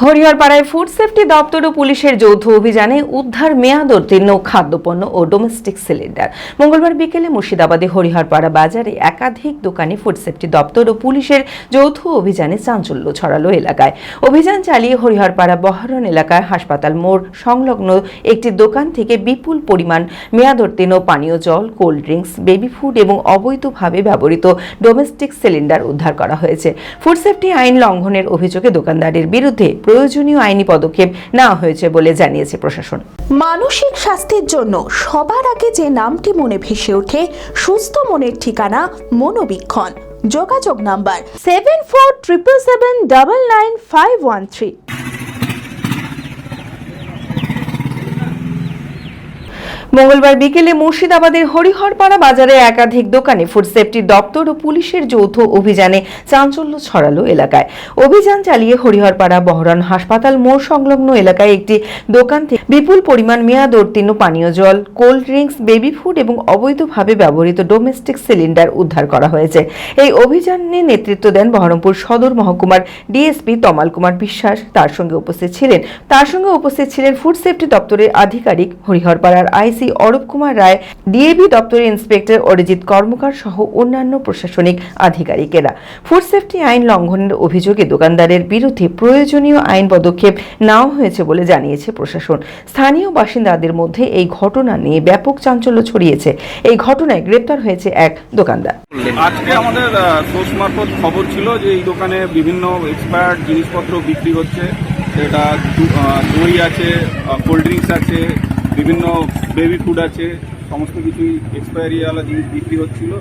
হরিহরপাড়ায় food safety দপ্তর ও পুলিশের যৌথ অভিযানে উদ্ধার মেয়াদোত্তীর্ণ খাদ্যপণ্য ও ডোমেস্টিক সিলিন্ডার মঙ্গলবার বিকেলে মুর্শিদাবাদে হরিহরপাড়া বাজারে একাধিক দোকানে ফুড সেফটি দপ্তর ও পুলিশের যৌথ অভিযানে চাঞ্চল্য ছড়ালো এলাকায়। অভিযান চালিয়ে হরিহরপাড়া বহরণ এলাকার হাসপাতাল মোড় সংলগ্ন একটি দোকান থেকে বিপুল পরিমাণ মেয়াদোত্তীর্ণ পানীয় জল কোল্ড ড্রিঙ্কস বেবি ফুড এবং অবৈধভাবে ব্যবহৃত ডোমেস্টিক সিলিন্ডার উদ্ধার করা হয়েছে। ফুড সেফটি আইন লঙ্ঘনের অভিযোগে দোকানদারের বিরুদ্ধে প্রয়োজনীয় আইনি পদক্ষেপ নেওয়া হয়েছে বলে জানিয়েছে প্রশাসন। মানসিক স্বাস্থ্যের জন্য সবার আগে যে নামটি মনে ভেসে ওঠে, সুস্থ মনের ঠিকানা মনোবীক্ষণ। যোগাযোগ number seven four triple seven double nine five one three মঙ্গলবার বিকেলে মুর্শিদাবাদের হরিহরপাড়া বাজারে একাধিক দোকানে ফুড সেফটি দপ্তর ও পুলিশের যৌথ অভিযানে চাঞ্চল্য ছড়ালো এলাকায়। অভিযান চালিয়ে হরিহরপাড়া বহরান হাসপাতাল মোড় সংলগ্ন এলাকায় একটি দোকান থেকে বিপুল পরিমাণ মেয়াদ উত্তীর্ণ পানীয় জল, কোল্ড ড্রিঙ্কস, বেবি ফুড এবং অবৈধভাবে ব্যবহৃত ডোমেস্টিক সিলিন্ডার উদ্ধার করা হয়েছে। এই অভিযানে নেতৃত্ব দেন বহরমপুর সদর মহকুমার ডিএসপি তমাল কুমার বিশ্বাস। তার সঙ্গে উপস্থিত ছিলেন। তার সঙ্গে উপস্থিত ছিলেন ফুড সেফটি দপ্তরের আধিকারিক হরিহরপাড়ার আইসি অরূপ কুমার রায় ডিএবি দপ্তরের ইন্সপেক্টর অরিজিৎ কর্মকার সহ অন্যান্য প্রশাসনিক আধিকারিকেরা। ফুড সেফটি আইন লঙ্ঘনের অভিযোগে দোকানদারের বিরুদ্ধে প্রয়োজনীয় আইন পদক্ষেপ নেওয়া হয়েছে বলে জানিয়েছে প্রশাসন। স্থানীয় বাসিন্দাদের মধ্যে এই ঘটনা নিয়ে ব্যাপক চাঞ্চল্য ছড়িয়েছে। এই ঘটনায় গ্রেপ্তার হয়েছে এক দোকানদার। আজকে আমাদের সোর্স মারফত খবর ছিল যে এই দোকানে বিভিন্ন এক্সপায়ার্ড জিনিসপত্র বিক্রি হচ্ছে। সেটা দই আছে কোল্ড ড্রিঙ্কস আছে বিভিন্ন বেবি ফুড আছে সমস্ত কিছুই এক্সপায়ারিওয়ালা জিনিস বিক্রি হচ্ছিল।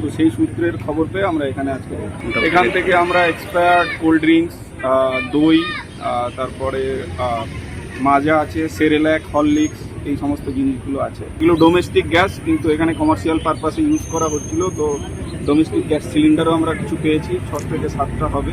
তো সেই সূত্রের খবর পেয়ে আমরা এখানে আজকে এখান থেকে আমরা এক্সপায়ার্ড কোল্ড ড্রিঙ্কস দই তারপরে মাজা আছে সেরেল্যাক হরলিক্স এই সমস্ত জিনিসগুলো আছে। এগুলো ডোমেস্টিক গ্যাস কিন্তু এখানে কমার্শিয়াল পারপাসে ইউজ করা হচ্ছিল। তো ডোমেস্টিক গ্যাস সিলিন্ডারও আমরা কিছু পেয়েছি ছ থেকে সাতটা হবে।